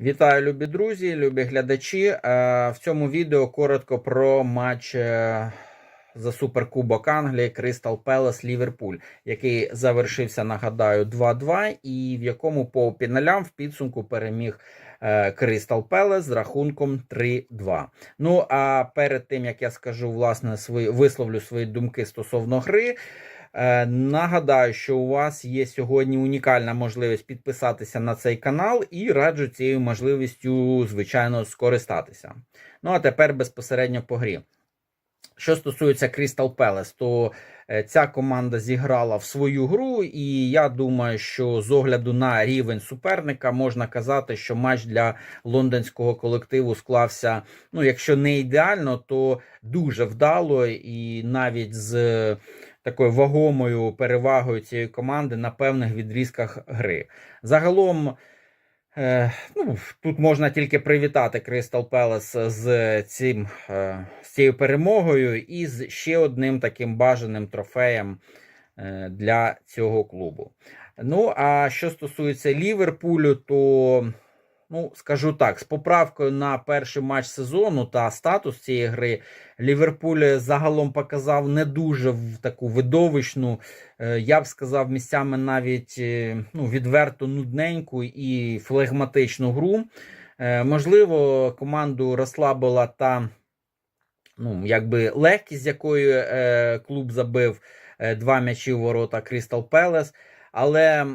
Вітаю, любі друзі, любі глядачі. Е, В цьому відео коротко про матч е, за Суперкубок Англії Кристал Пелес Ліверпуль, який завершився, нагадаю, 2-2, і в якому по піналям в підсумку переміг Кристал Пелес з рахунком 3-2. Ну а перед тим як я скажу власне свої висловлю свої думки стосовно гри. Е, Нагадаю, що у вас є сьогодні унікальна можливість підписатися на цей канал і раджу цією можливістю, звичайно, скористатися. Ну а тепер безпосередньо по грі. Що стосується Crystal Palace, то е, ця команда зіграла в свою гру, і я думаю, що з огляду на рівень суперника можна казати, що матч для лондонського колективу склався, ну, якщо не ідеально, то дуже вдало, і навіть з такою вагомою перевагою цієї команди на певних відрізках гри. Загалом. Е, ну, Тут можна тільки привітати Кристал Пелес з цим, е, з цією перемогою і з ще одним таким бажаним трофеєм е, для цього клубу. Ну, а що стосується Ліверпулю, то Ну, скажу так, з поправкою на перший матч сезону та статус цієї гри Ліверпуль загалом показав не дуже в таку видовищну, е, я б сказав, місцями навіть е, ну, відверто нудненьку і флегматичну гру. Е, можливо, команду розслабила та ну, якби легкість, з якою клуб забив два м'ячі у ворота Крістал Пелес. Але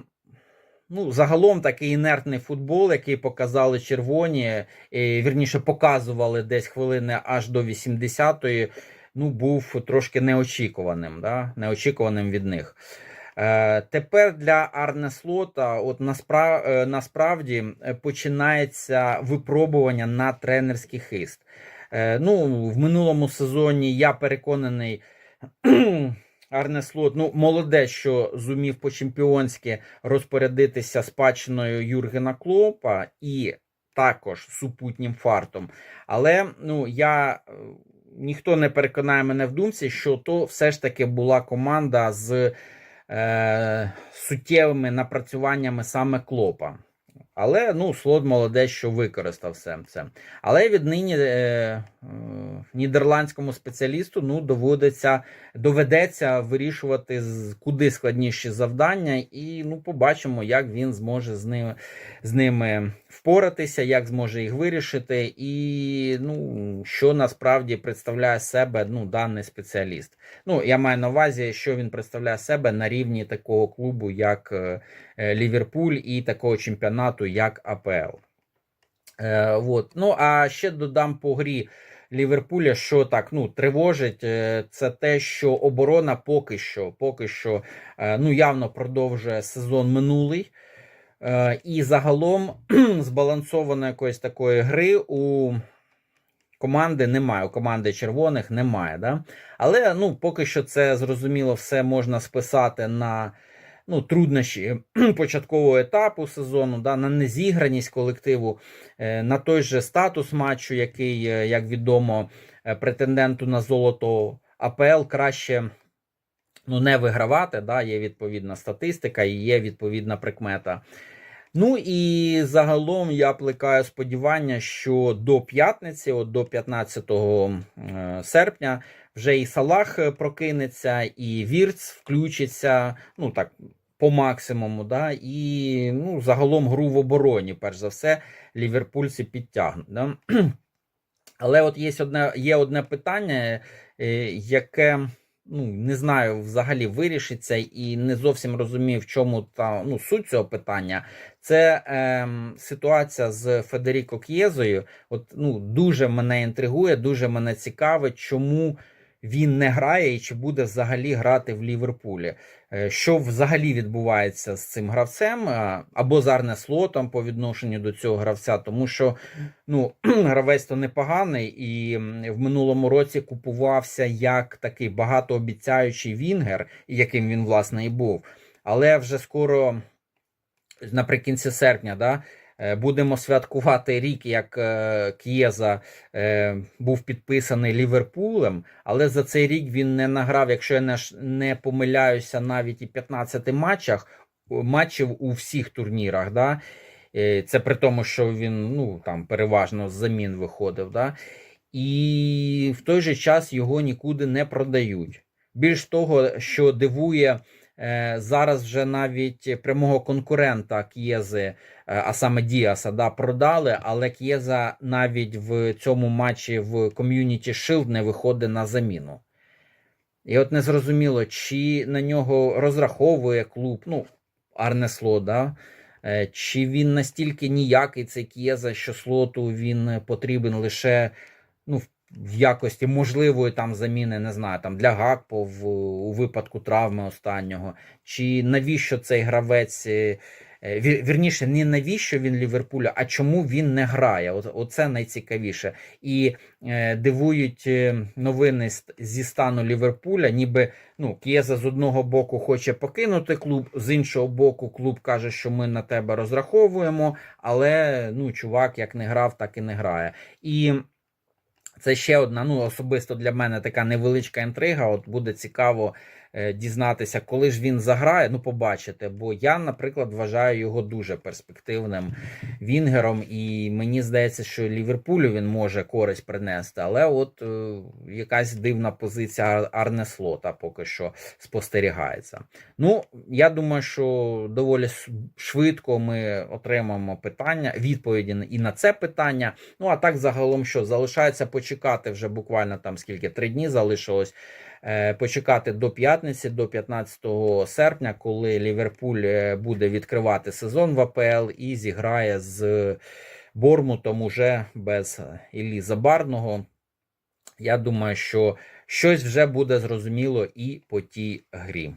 Ну, загалом такий інертний футбол, який показали червоні, вірніше показували десь хвилини аж до 80-ї. Ну, був трошки неочікуваним, да? неочікуваним від них. Е, Тепер для Арне Слота, от насправ, е, насправді е, починається випробування на тренерський хист. Е, Ну, В минулому сезоні я переконаний. Арне Слот, ну молоде, що зумів по-чемпіонськи розпорядитися спадщиною Юргена Клопа і також супутнім фартом. Але ну я е, ніхто не переконає мене в думці, що то все ж таки була команда з е, суттєвими напрацюваннями саме Клопа. Але ну, слот молодець, що використав все це. Але віднині е, е, нідерландському спеціалісту ну, доводиться, доведеться вирішувати куди складніші завдання, і ну, побачимо, як він зможе з ними з ними впоратися, як зможе їх вирішити, і ну, що насправді представляє себе ну, даний спеціаліст. Ну, Я маю на увазі, що він представляє себе на рівні такого клубу, як е, е, Ліверпуль, і такого чемпіонату, як АПЛ. Е, вот. Ну, а ще додам по грі. Ліверпуля, що так ну тривожить, е, це те, що оборона поки що поки що ну явно продовжує сезон минулий. І загалом збалансованої якоїсь такої гри у команди немає. У команди червоних немає. Да? Але ну, поки що це зрозуміло, все можна списати на ну, труднощі початкового етапу сезону, да, на незіграність колективу, е, на той же статус матчу, який, е, як відомо, претенденту на золото АПЛ краще ну, не вигравати. Да, Є відповідна статистика і є відповідна прикмета. Ну і загалом я плекаю сподівання, що до п'ятниці, от до 15 е, серпня, вже і Салах е, прокинеться, і Вірц включиться. Ну так. По максимуму, да, і ну, загалом гру в обороні, перш за все, ліверпульці підтягнуть. Да? Але от є одне є одне питання, е, яке ну, не знаю, взагалі вирішиться і не зовсім розумію, в чому та ну, суть цього питання. Це е, ситуація з Федеріко К'єзою. От ну, дуже мене інтригує, дуже мене цікавить, чому він не грає і чи буде взагалі грати в Ліверпулі. Е, що взагалі відбувається з цим гравцем або з Арне Слотом по відношенню до цього гравця, тому що ну, гравець то непоганий і в минулому році купувався як такий багатообіцяючий Вінгер, яким він власне і був. Але вже скоро наприкінці серпня, да. Е, будемо святкувати рік, як е, К'єза е, був підписаний Ліверпулем, але за цей рік він не награв, якщо я не помиляюся, навіть і 15 матчах матчів у всіх турнірах. Да? Це при тому, що він ну, там, переважно з замін виходив. Да? І в той же час його нікуди не продають. Більш того, що дивує, зараз вже навіть прямого конкурента К'єзи, е, а саме Діаса, да, продали, але К'єза навіть в цьому матчі в Community Shield не виходить на заміну. І от незрозуміло, чи на нього розраховує клуб, ну, Арнесло, да? Е, чи він настільки ніякий цей К'єза, що слоту він потрібен лише ну, в- в якості можливої там заміни, не знаю, там для Гакпо в, у випадку травми останнього, чи навіщо цей гравець. е, е, вір- Вірніше, не навіщо він Ліверпуля, а чому він не грає. Оце найцікавіше. І е, дивують новини зі стану Ліверпуля, ніби ну, К'єза з одного боку хоче покинути клуб, з іншого боку, клуб каже, що ми на тебе розраховуємо, але ну, чувак як не грав, так і не грає. І це ще одна, ну особисто для мене така невеличка інтрига. От буде цікаво дізнатися, коли ж він заграє. Ну, побачите. Бо я, наприклад, вважаю його дуже перспективним вінгером, і мені здається, що Ліверпулю він може користь принести. Але от е, якась дивна позиція Ар- Арне Слота поки що спостерігається. Ну, я думаю, що доволі швидко ми отримаємо питання, відповіді і на це питання. Ну а так загалом, що залишається почекати вже буквально там скільки три дні залишилось. Е, Почекати до п'ятниці, до 15 серпня, коли Ліверпуль е, буде відкривати сезон в АПЛ і зіграє з Бормутом уже без Іллі Забарного. Я думаю, що щось вже буде зрозуміло і по тій грі.